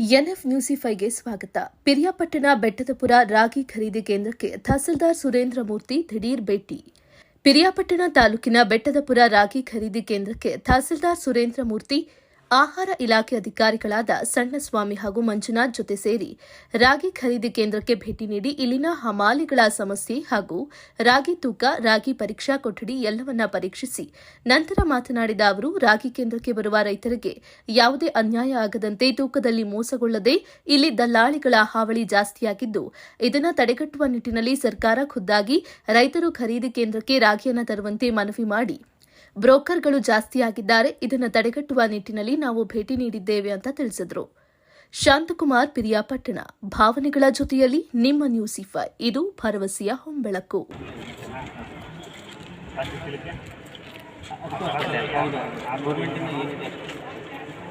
ಎನ್ಎಫ್ ನ್ಯೂಸಿಫೈಗೆ ಸ್ವಾಗತ. ಪಿರಿಯಾಪಟ್ಟಣ ಬೆಟ್ಟದಪುರ ರಾಗಿ ಖರೀದಿ ಕೇಂದ್ರಕ್ಕೆ ತಹಸೀಲ್ದಾರ್ ಸುರೇಂದ್ರ ಮೂರ್ತಿ ದಿಢೀರ್ ಭೇಟಿ. ಪಿರಿಯಾಪಟ್ಟಣ ತಾಲೂಕಿನ ಬೆಟ್ಟದಪುರ ರಾಗಿ ಖರೀದಿ ಕೇಂದ್ರಕ್ಕೆ ತಹಸೀಲ್ದಾರ್ ಸುರೇಂದ್ರ ಮೂರ್ತಿ ಆಹಾರ ಇಲಾಖೆ ಅಧಿಕಾರಿಗಳಾದ ಸಣ್ಣಸ್ವಾಮಿ ಹಾಗೂ ಮಂಜುನಾಥ್ ಜೊತೆ ಸೇರಿ ರಾಗಿ ಖರೀದಿ ಕೇಂದ್ರಕ್ಕೆ ಭೇಟಿ ನೀಡಿ ಇಲ್ಲಿನ ಹಮಾಲಿಗಳ ಸಮಸ್ಯೆ ಹಾಗೂ ರಾಗಿ ತೂಕ, ರಾಗಿ ಪರೀಕ್ಷಾ ಕೊಠಡಿ ಎಲ್ಲವನ್ನ ಪರೀಕ್ಷಿಸಿ ನಂತರ ಮಾತನಾಡಿದ ಅವರು, ರಾಗಿ ಕೇಂದ್ರಕ್ಕೆ ಬರುವ ರೈತರಿಗೆ ಯಾವುದೇ ಅನ್ಯಾಯ ಆಗದಂತೆ ತೂಕದಲ್ಲಿ ಮೋಸಗೊಳ್ಳದೆ ಇಲ್ಲಿ ದಲ್ಲಾಳಿಗಳ ಹಾವಳಿ ಜಾಸ್ತಿಯಾಗಿದ್ದು, ಇದನ್ನು ತಡೆಗಟ್ಟುವ ನಿಟ್ಟಿನಲ್ಲಿ ಸರ್ಕಾರ ಖುದ್ದಾಗಿ ರೈತರು ಖರೀದಿ ಕೇಂದ್ರಕ್ಕೆ ರಾಗಿಯನ್ನು ತರುವಂತೆ ಮನವಿ ಮಾಡಿ ಬ್ರೋಕರ್ಗಳು ಜಾಸ್ತಿಯಾಗಿದ್ದಾರೆ ಇದನ್ನು ತಡೆಗಟ್ಟುವ ನಿಟ್ಟಿನಲ್ಲಿ ನಾವು ಭೇಟಿ ನೀಡಿದ್ದೇವೆ ಅಂತ ತಿಳಿಸಿದರು. ಶಾಂತಕುಮಾರ್ ಪಿರಿಯಾಪಟ್ಟಣ ಭಾವನೆಗಳ ಜೊತೆಯಲ್ಲಿ ನಿಮ್ಮ ನ್ಯೂಸಿಫೈ ಇದು ಭರವಸೆಯ ಹೊಂಬೆಳಕು.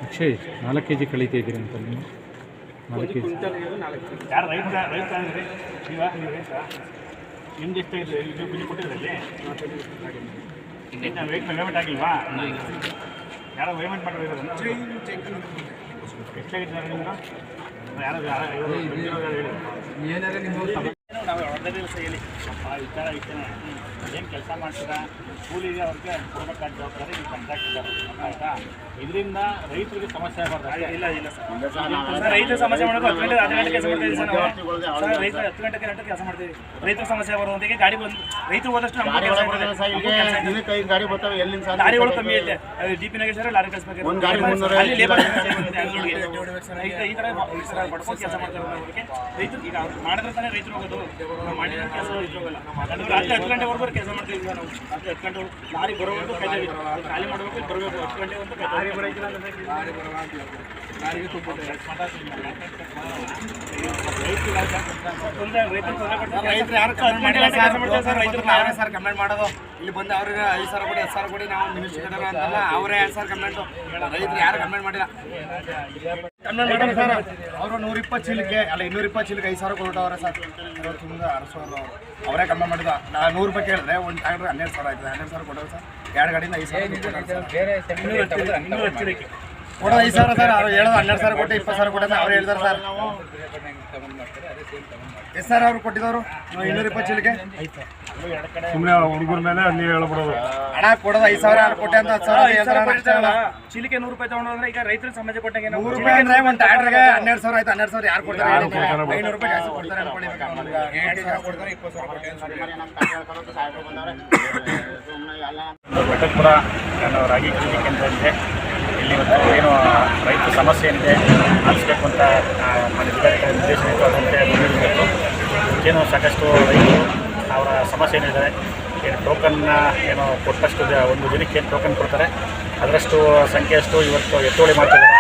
ಅಕ್ಷಯ್ ನಾಲ್ಕು ಕೆ ಜಿ ಕಳೀತಾ ಇದ್ದೀರಿ ಅಂತ ನೀವು? ನಾಲ್ಕು ಕೆ ಜಿ ನಿಮ್ದು ಯಾರೋ ಪೇಮೆಂಟ್ ಮಾಡಿರೋದನ್ನ ಎಷ್ಟಾಗಿತ್ತು ಅರ್ಧ ದಿವಸ ಹೇಳಿ. ಈ ಥರ ಈ ಏನು ಕೆಲಸ ಮಾಡ್ತೀರಾ? ಕೂಲಿಗೆ ಅವ್ರಿಗೆ ಕೊಡಬೇಕಾದ ಜವಾಬ್ದಾರಿ ನೀವು ಕಾಂಟ್ರಾಕ್ಟ್ ಇದ್ದಾರೆ ಆಯಿತಾ? ಇದರಿಂದ ರೈತರಿಗೆ ಸಮಸ್ಯೆ ಆಗಬಾರ್ದು ಇಲ್ಲ ಇಲ್ಲ ಸರ್. ರೈತರ ಸಮಸ್ಯೆ ಮಾಡೋದು ಹತ್ತು ಗಂಟೆ ಕೆಲಸ ಮಾಡ್ತೀವಿ ಸರ್ ರೈತರು ಹತ್ತು ಗಂಟೆಗೆ ಗಂಟೆ ಕೆಲಸ ಮಾಡ್ತೀವಿ. ರೈತರ ಸಮಸ್ಯೆ ಬರುವಂತೆಗೆ ಗಾಡಿ ಬಂದು ರೈತರು ಹೋದಷ್ಟು ನಮ್ಮ ಕೆಲಸ ಐದು ಗಾಡಿ ಬರ್ತಾವೆ ಎಲ್ಲಿಂದ ಲಾರಿಗಳು ಕಮ್ಮಿ ಐತೆ ಡಿ ಪಿ ನಾಗೇಶ್ವರ ಲಾರಿ ಕಳಿಸ್ಬೇಕು ಒಂದು ಗಾಡಿ ಅಲ್ಲಿ ಲೇಬರ್. ಈ ಥರ ಕೆಲಸ ಮಾಡ್ತಾರೆ ಅವ್ರಿಗೆ ರೈತರು ಈಗ ಮಾಡಿದ್ರೆ ತಾನೇ ರೈತರು ಹೋಗೋದು. ನಾವು ಮಾಡಿದ್ರೆ ಕೆಲಸ ರೈತರು ಅದು ರಾತ್ರಿ ಹತ್ತು ಗಂಟೆವರೆಗೂ ಕೆಲಸ ಮಾಡ್ತೀವಿ ನಾವು. ರಾತ್ರಿ ಹತ್ತು ಗಂಟೆ ಲಾರಿ ಬರೋವರೆಗೂ ಕಾಯ್ತೀವಿ ಖಾಲಿ ಮಾಡಬೇಕು ಬರಬೇಕು ಹತ್ತು ಗಂಟೆವರೆಗೂ ಲಾರಿ ಬರೋಕಿಲ್ಲ ಲಾರಿಗೆ ತುಂಬ ರೈತರು ಯಾರು ಕಮ್ಮಿ ಮಾಡಿಲ್ಲ ಸರ್? ರೈತರು ಸರ್ ಕಮೆಂಟ್ ಮಾಡೋದು? ಇಲ್ಲಿ ಬಂದು ಅವ್ರಿಗೆ ಐದು ಸಾವಿರ ಕೊಡಿ ಹತ್ತು ಸಾವಿರ ಕೊಡಿ ನಾವು ಅಂತಲ್ಲ ಅವರೇ ಎರಡು ಸಾವಿರ ಕಮೆಂಟು. ರೈತರು ಯಾರು ಕಮೆಂಟ್ ಮಾಡಿಲ್ಲ? ಮಾಡಿಲ್ಲ ಸರ್ ಅವರು ನೂರ ಇಪ್ಪತ್ತು ಚೀಲಕ್ಕೆ ಅಲ್ಲ ಇನ್ನೂರ ಇಪ್ಪತ್ತು ಚೀಲಕ್ಕೆ ಐದು ಸಾವಿರ ಕೊಟ್ಟವ್ರೆ ಸರ್ ಅವ್ರು ತುಂಬ ಅರಸೋರು ಅವರು. ಅವರೇ ಕಮ್ಮಿ ಮಾಡಿದ. ನಾ ನೂರು ರೂಪಾಯಿ ಕೇಳಿದ್ರೆ ಒಂದು ಟ್ಯಾಕ್ಟ್ರ್ ಹನ್ನೆರಡು ಸಾವಿರ ಆಯ್ತದೆ. ಹನ್ನೆರಡು ಸಾವಿರ ಕೊಟ್ಟವ್ರು ಸರ್. ಎರಡು ಗಾಡಿಯಿಂದ ಐದು ಸಾವಿರ. ಕೊಡೋದು ಐದು ಸಾವಿರ ಸರ್ ಅವ್ರು ಹೇಳೋದು ಹನ್ನೆರಡು ಸಾವಿರ ಕೊಟ್ಟು ಇಪ್ಪತ್ತು ಸಾವಿರ ಕೊಟ್ಟೆ ಅವ್ರು ಹೇಳ್ತಾರೆ ಸರ್. ಎಷ್ಟು ಸರ್ ಅವ್ರು ಕೊಟ್ಟಿದ್ದವರು? ಇನ್ನೂರು ಇಪ್ಪತ್ತು ಚೀಲಕ್ಕೆ? ಸುಮ್ಮನೆ ಹುಡುಗರ ಮೇಲೆ ನೀವು ಹೇಳ್ಬಿಡೋದು. ಹಣ ಕೊಡೋದು ಐದು ಸಾವಿರ ಆರು ಕೊಟ್ಟೆ ಅಂತ ಹತ್ತು ಸಾವಿರ ಹೇಳ್ತಾರೆ ಅಣ್ಣ, ಅಷ್ಟೇ ಅಲ್ಲ. ಚೀಲಿಕೆ ನೂರು ರೂಪಾಯಿ ತಗೊಂಡ್ರೆ ಈಗ ರೈತರಿಗೆ ಸಮಾಜ ಕೊಟ್ಟಂಗೆ ನೂರು ರೂಪಾಯಿ ಅಂದ್ರೆ ಒಂದು ಟ್ಯಾಟ್ರಿಗೆ ಹನ್ನೆರಡು ಸಾವಿರ ಆಯ್ತು ಹನ್ನೆರಡು ಸಾವಿರ ಯಾರು ಕೊಡ್ತಾರೆ? ಐನೂರು ರೂಪಾಯಿ ಜಾಸ್ತಿ ಕೊಡ್ತಾರೆ ಅನ್ಕೊಳ್ಳಿ. ಕೊಡ್ತಾರೆ ಇಪ್ಪತ್ತು ಸಾವಿರ ಬೆಟ್ಟಕ್ಕೆ ಕೂಡ ನಾನು ರಾಗಿ ಖರೀದಿ ಅಂತ ಇದೆ ಇಲ್ಲಿ ಏನು ರೈತ ಸಮಸ್ಯೆ ಏನಿದೆ ಆಲಿಸ್ಬೇಕು ಅಂತ ಜಿಲ್ಲಾಧಿಕಾರಿ ನಿರ್ದೇಶನ ಇತ್ತು ಅದಂತೆ ಮುಂದಿರಬೇಕು. ಏನು ಸಾಕಷ್ಟು ರೈತರು ಅವರ ಸಮಸ್ಯೆ ಏನಿದೆ, ಏನು ಟೋಕನ್ನ ಏನು ಕೊಟ್ಟಷ್ಟು ಒಂದು ದಿನಕ್ಕೆ ಏನು ಟೋಕನ್ ಕೊಡ್ತಾರೆ, ಅದರಷ್ಟು ಸಂಖ್ಯೆಯಷ್ಟು ಇವತ್ತು ಎತ್ತುವಳಿ ಮಾಡ್ತಿದ್ದಾರೆ.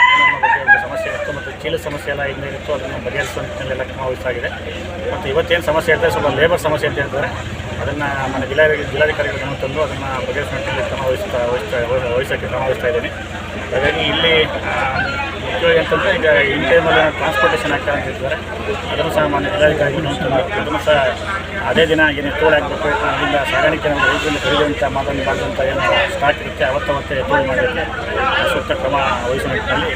ಒಂದು ಸಮಸ್ಯೆ ಇತ್ತು ಮತ್ತು ಚೀಲ ಸಮಸ್ಯೆ ಎಲ್ಲ ಏನಿತ್ತು ಅದನ್ನು ಬಗೆಹರಿಸುವ ಕ್ರಮ ವಹಿಸಲಾಗಿದೆ. ಮತ್ತು ಇವತ್ತೇನು ಸಮಸ್ಯೆ ಇರ್ತದೆ, ಸ್ವಲ್ಪ ಲೇಬರ್ ಸಮಸ್ಯೆ ಅಂತ ಹೇಳ್ತಾರೆ. ಅದನ್ನು ನಮ್ಮ ಜಿಲ್ಲಾ ಜಿಲ್ಲಾಧಿಕಾರಿಗಳ ಗಮನ ತಂದು ಅದನ್ನು ಬಗೆಹರಿಸುವ ನಿಟ್ಟಿನಲ್ಲಿ ಕ್ರಮ ವಹಿಸ್ತಾ ವಹಿಸ್ತಾ ವಹಿಸೋಕ್ಕೆ ಕ್ರಮ ವಹಿಸ್ತಾ ಇದ್ದೀನಿ ಹಾಗಾಗಿ ಇಲ್ಲಿ ಮುಖ್ಯವಾಗಿ ಅಂತಂದರೆ ಈಗ ಇನ್ ಟೈಮಲ್ಲಿ ಟ್ರಾನ್ಸ್ಪೋರ್ಟೇಷನ್ ಆಗ್ತಾ ಅಂತ ಹೇಳ್ತಾರೆ ಅದನ್ನು ಸಹ ಮಾನ್ಯ ಜಿಲ್ಲಾಧಿಕಾರಿಗಳು ಅದನ್ನು ಸಹ ಅದೇ ದಿನ ಏನೇ ಎತ್ತುವಳಿ ಆಗಬೇಕು, ಅದರಿಂದ ಸಾಗಾಣಿಕೆ ರೈತರಿಂದ ಕರೆಯುವಂಥ ಮಾತನ್ನು ಮಾಡಿದಂಥ ಏನು ಸ್ಟಾಕ್ ಇರುತ್ತೆ, ಅವತ್ತವತ್ತೇ ತೋಳು ಮಾಡಲಿಕ್ಕೆ ಸೂಕ್ತ ಕ್ರಮ ವಹಿಸುವ ನಿಟ್ಟಿನಲ್ಲಿ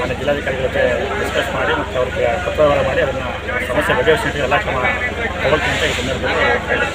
ಮಾನ್ಯ ಜಿಲ್ಲಾಧಿಕಾರಿಗಳ ಜೊತೆ ಡಿಸ್ಕಸ್ ಮಾಡಿ ಮತ್ತು ಅವ್ರಿಗೆ ಪತ್ರವ್ಯವಹಾರ ಮಾಡಿ ಅದನ್ನು ಸಮಸ್ಯೆ ಬಗೆಹರಿಸಿ ಎಲ್ಲ ಕ್ರಮ ತಗೊಳ್ತೀನಿ ಅಂತ ಈ ಸಂದರ್ಭದಲ್ಲಿ